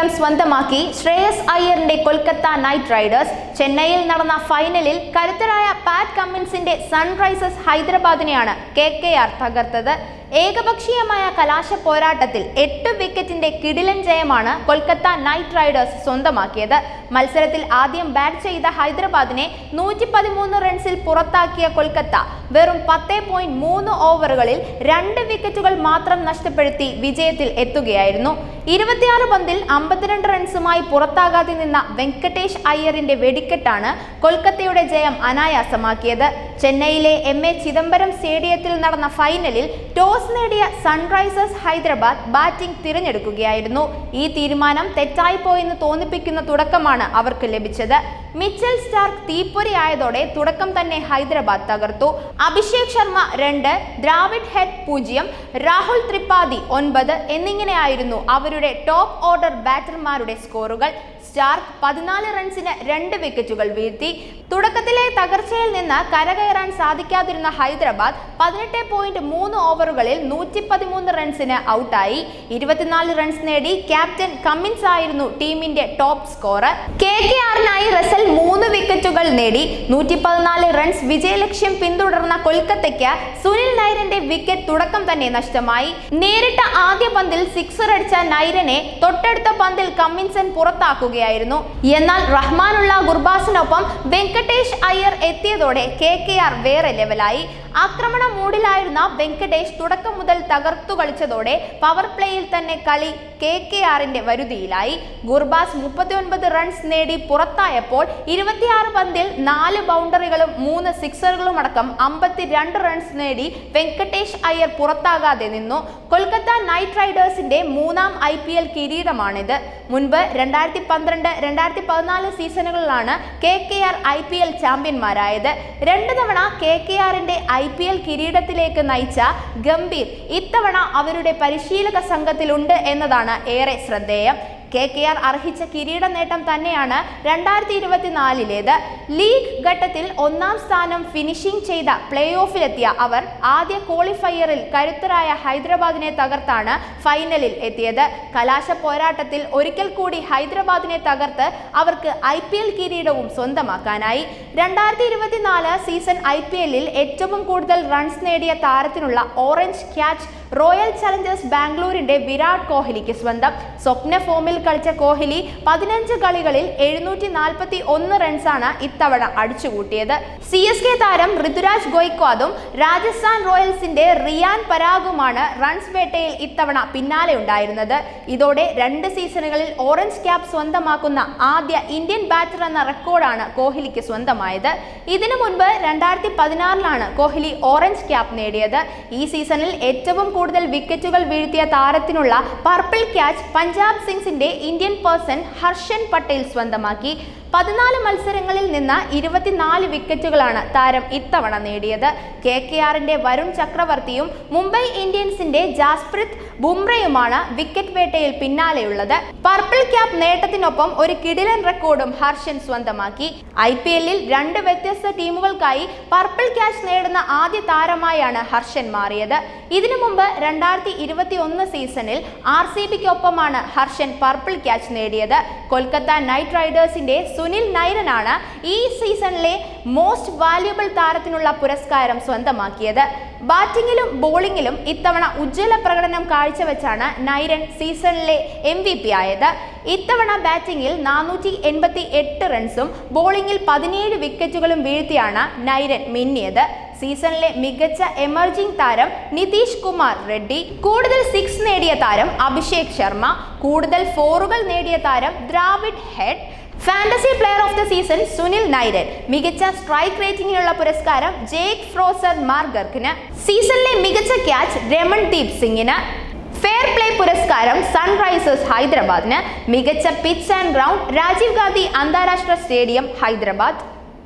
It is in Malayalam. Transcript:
കിരീടം സ്വന്തമാക്കി ശ്രേയസ് അയ്യറിന്റെ കൊൽക്കത്ത നൈറ്റ് റൈഡേഴ്സ് ചെന്നൈയിൽ നടന്ന ഫൈനലിൽ കരുത്തരായ പാറ്റ് കമ്മിൻസിന്റെ സൺറൈസേഴ്സ് ഹൈദരാബാദിനെയാണ് കെ കെ ആർ തകർത്തത്. ഏകപക്ഷീയമായ കലാശ പോരാട്ടത്തിൽ എട്ട് വിക്കറ്റിന്റെ കിടിലൻ ജയമാണ് കൊൽക്കത്ത നൈറ്റ് റൈഡേഴ്സ് സ്വന്തമാക്കിയത്. മത്സരത്തിൽ ആദ്യം ബാറ്റ് ചെയ്ത ഹൈദരാബാദിനെ നൂറ്റി പതിമൂന്ന് റൺസിൽ പുറത്താക്കിയ കൊൽക്കത്ത വെറും പത്ത് പോയിന്റ് മൂന്ന് ഓവറുകളിൽ രണ്ട് വിക്കറ്റുകൾ മാത്രം നഷ്ടപ്പെടുത്തി വിജയത്തിൽ എത്തുകയായിരുന്നു. ഇരുപത്തിയാറ് പന്തിൽ അമ്പത്തിരണ്ട് റൺസുമായി പുറത്താകാതെ നിന്ന വെങ്കടേഷ് അയ്യറിന്റെ വെടിക്കെട്ടാണ് കൊൽക്കത്തയുടെ ജയം അനായാസമാക്കിയത്. ചെന്നൈയിലെ എം എ ചിദംബരം സ്റ്റേഡിയത്തിൽ നടന്ന ഫൈനലിൽ ടോസ് നേടിയ സൺറൈസേഴ്സ് ഹൈദരാബാദ് ബാറ്റിംഗ് തിരഞ്ഞെടുക്കുകയായിരുന്നു. ഈ തീരുമാനം തെറ്റായിപ്പോയെന്ന് തോന്നിപ്പിക്കുന്ന തുടക്കമാണ് അവർക്ക് ലഭിച്ചത്. മിച്ചൽ സ്റ്റാർക്ക് തീപ്പൊരിയായതോടെ തുടക്കം തന്നെ ഹൈദരാബാദ് തകർത്തു. അഭിഷേക് ശർമ്മ രണ്ട് ദ്രാവിഡ് ഹെഡ് പൂജ്യം രാഹുൽ ത്രിപാഠി ഒൻപത് എന്നിങ്ങനെയായിരുന്നു അവരുടെ ടോപ്പ് ഓർഡർ ബാറ്റർമാരുടെ സ്കോറുകൾ. സ്റ്റാർക്ക് പതിനാല് റൺസിന് രണ്ട് വിക്കറ്റുകൾ വീഴ്ത്തി. തുടക്കത്തിലെ തകർച്ചയിൽ നിന്ന് കരകയറാൻ സാധിക്കാതിരുന്ന ഹൈദരാബാദ് പതിനെട്ട് പോയിന്റ് മൂന്ന് ഓവറുകളിൽ നൂറ്റി പതിമൂന്ന് റൺസിന് ഔട്ടായി. ഇരുപത്തിനാല് റൺസ് നേടി ക്യാപ്റ്റൻ കമ്മിൻസ് ആയിരുന്നു ടീമിന്റെ ടോപ്പ് സ്കോറർ കെ കെ ആറിനായി റസൽ മൂന്ന് വിക്കറ്റുകൾ നേടി. നൂറ്റി പതിനാല് റൺസ് വിജയലക്ഷ്യം പിന്തുടർന്ന കൊൽക്കത്തയ്ക്ക് സുനിൽ നൈരന്റെ വിക്കറ്റ് തുടക്കം തന്നെ നഷ്ടമായി. നേരിട്ട ആദ്യ പന്തിൽ സിക്സർ അടിച്ച നൈരനെ തൊട്ടടുത്ത പന്തിൽ കമ്മിൻസൺ പുറത്താക്കുകയായിരുന്നു. എന്നാൽ റഹ്മാനുള്ള ഗുർബാസിനൊപ്പം വെങ്കടേഷ് അയ്യർ എത്തിയതോടെ കെ കെ ആർ വേറെ ലെവലായി ആക്രമണ മൂഡിലായിരുന്ന വെങ്കടേഷ് തുടക്കം മുതൽ തകർത്തു കളിച്ചതോടെ പവർ പ്ലേയിൽ തന്നെ കളി കെ കെ ആറിന്റെ വരുതിയിലായി. ഗുർബാസ് മുപ്പത്തിയൊൻപത് റൺസ് നേടി പുറത്തായപ്പോൾ ഇരുപത്തിയാറ് പന്തിൽ നാല് ബൗണ്ടറികളും മൂന്ന് സിക്സറുകളും അടക്കം അമ്പത്തിരണ്ട് റൺസ് നേടി വെങ്കടേഷ് അയ്യർ പുറത്താകാതെ നിന്നു. കൊൽക്കത്ത നൈറ്റ് റൈഡേഴ്സിന്റെ മൂന്നാം ഐ പി എൽ കിരീടമാണിത്. മുൻപ് രണ്ടായിരത്തി പന്ത്രണ്ട് രണ്ടായിരത്തി പതിനാല് സീസണുകളിലാണ് K K R I P L ചാമ്പ്യന്മാരായത് രണ്ട് തവണ കെ കെ ആറിന്റെ ഐ പി എൽ കിരീടത്തിലേക്ക് നയിച്ച ഗംഭീർ ഇത്തവണ അവരുടെ പരിശീലക സംഘത്തിലുണ്ട് എന്നതാണ് ഏറെ ശ്രദ്ധേയം. കെ കെ ആർ അർഹിച്ച കിരീട നേട്ടം തന്നെയാണ് രണ്ടായിരത്തി ഇരുപത്തിനാലിലേത് ലീഗ് ഘട്ടത്തിൽ ഒന്നാം സ്ഥാനം ഫിനിഷിംഗ് ചെയ്ത പ്ലേ ഓഫിലെത്തിയ അവർ ആദ്യ ക്വാളിഫയറിൽ കരുത്തരായ ഹൈദരാബാദിനെ തകർത്താണ് ഫൈനലിൽ എത്തിയത്. കലാശ പോരാട്ടത്തിൽ ഒരിക്കൽ കൂടി ഹൈദരാബാദിനെ തകർത്ത് അവർക്ക് ഐ പി എൽ കിരീടവും സ്വന്തമാക്കാനായി. രണ്ടായിരത്തി ഇരുപത്തിനാല് സീസൺ ഐ പി എല്ലിൽ ഏറ്റവും കൂടുതൽ റൺസ് നേടിയ താരത്തിനുള്ള ഓറഞ്ച് ക്യാച്ച് റോയൽ ചലഞ്ചേഴ്സ് ബാംഗ്ലൂരിന്റെ വിരാട് കോഹ്ലിക്ക് സ്വന്തം. സ്വപ്ന ഫോമിൽ കളിച്ച കോഹ്ലി പതിനഞ്ച് കളികളിൽ എഴുന്നൂറ്റി നാൽപ്പത്തി ഒന്ന് റൺസാണ് ഇത്തവണ അടിച്ചുകൂട്ടിയത്. സി എസ് കെ താരം ഋതുരാജ് ഗോയ്ക്വാദും രാജസ്ഥാൻ റോയൽസിന്റെ റിയാൻ പരാഗുമാണ് റൺസ് വേട്ടയിൽ ഇത്തവണ പിന്നാലെ ഉണ്ടായിരുന്നത്. ഇതോടെ രണ്ട് സീസണുകളിൽ ഓറഞ്ച് ക്യാപ് സ്വന്തമാക്കുന്ന ആദ്യ ഇന്ത്യൻ ബാറ്റർ എന്ന റെക്കോർഡാണ് കോഹ്ലിക്ക് സ്വന്തമായത്. ഇതിനു മുൻപ് രണ്ടായിരത്തി പതിനാറിലാണ് കോഹ്ലി ഓറഞ്ച് ക്യാപ് നേടിയത്. ഈ സീസണിൽ ഏറ്റവും കൂടുതൽ വിക്കറ്റുകൾ വീഴ്ത്തിയ താരത്തിനുള്ള പർപ്പിൾ ക്യാച്ച് പഞ്ചാബ് സിംഗ്സിന്റെ ഇന്ത്യൻ പേഴ്സൺ ഹർഷൻ പട്ടേൽ സ്വന്തമാക്കി. പതിനാല് മത്സരങ്ങളിൽ നിന്ന് ഇരുപത്തിനാല് വിക്കറ്റുകളാണ് താരം ഇത്തവണ നേടിയത്. കെ കെ ആറിന്റെ വരുൺ ചക്രവർത്തിയും മുംബൈ ഇന്ത്യൻസിന്റെ ജാസ്പ്രിത് ബുംറയുമാണ് വിക്കറ്റ് വേട്ടയിൽ പിന്നാലെയുള്ളത്. പർപ്പിൾ ക്യാപ് നേട്ടത്തിനൊപ്പം ഒരു കിടിലൻ റെക്കോർഡും ഹർഷൻ സ്വന്തമാക്കി. ഐ പി എല്ലിൽ രണ്ട് വ്യത്യസ്ത ടീമുകൾക്കായി പർപ്പിൾ ക്യാച്ച് നേടുന്ന ആദ്യ താരമായാണ് ഹർഷൻ മാറിയത്. ഇതിനു മുമ്പ് രണ്ടായിരത്തി ഇരുപത്തി ഒന്ന് സീസണിൽ ആർ സി ബിക്കൊപ്പമാണ് ഹർഷൻ പർപ്പിൾ ക്യാച്ച് നേടിയത്. കൊൽക്കത്ത നൈറ്റ് റൈഡേഴ്സിന്റെ സുനിൽ നൈരനാണ് ഈ സീസണിലെ മോസ്റ്റ് വാല്യുബിൾ താരത്തിനുള്ള പുരസ്കാരം സ്വന്തമാക്കിയത്. ബാറ്റിംഗിലും ബോളിംഗിലും ഇത്തവണ ഉജ്ജ്വല പ്രകടനം കാഴ്ചവെച്ചാണ് നൈരൻ സീസണിലെ എം വി പി ആയത്. ഇത്തവണ ബാറ്റിംഗിൽ നാനൂറ്റി എൺപത്തി എട്ട് റൺസും ബോളിംഗിൽ പതിനേഴ് വിക്കറ്റുകളും വീഴ്ത്തിയാണ് നൈരൻ മിന്നിയത്. സീസണിലെ മികച്ച എമർജിംഗ് താരം നിതീഷ് കുമാർ റെഡ്ഡി കൂടുതൽ സിക്സ് നേടിയ താരം അഭിഷേക് ശർമ്മ കൂടുതൽ ഫോറുകൾ നേടിയ താരം Travis Head fantasy player of the season Sunil Narine മികച്ച സ്ട്രൈക്ക് റേറ്റിംഗിനുള്ള പുരസ്കാരം ജേക്ക് ഫ്രോസർ മാർഗർക്കിന്. സീസണിലെ മികച്ച ക്യാച്ച് രമൺദീപ് സിംഗിന്. ഫെയർ പ്ലേ പുരസ്കാരം സൺറൈസേഴ്സ് ഹൈദരാബാദിന്. മികച്ച pitch and ground Rajiv Gandhi അന്താരാഷ്ട്ര സ്റ്റേഡിയം ഹൈദരാബാദ്.